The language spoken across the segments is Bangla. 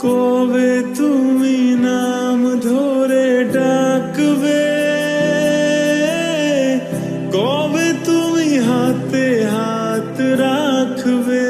কবে তুমি নাম ধরে ডাকবে? কবে তুমি হাতে হাত রাখবে?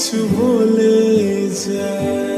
কিছু ভুলে যায়।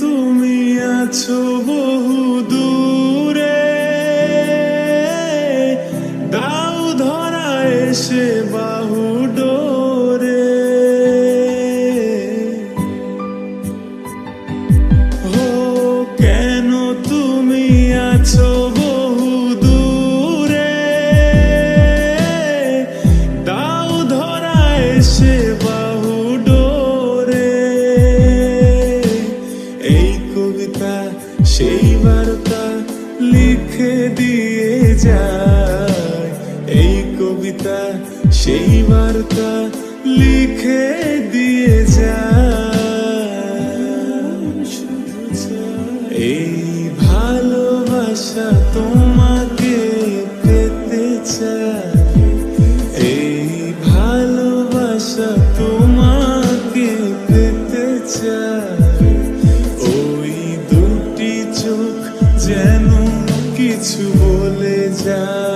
তুমি আছো বহু দূরে। দাও ধরা এসে বাহু ডোরে। কবিতা সেই বার্তা লিখে দিয়ে যা এই ভালোবাসা তোমাকে পেতে চায়। এই ভালোবাসা তোমাকে পেতে ওই দুটি চোখ যেন কিছু বলে যায়।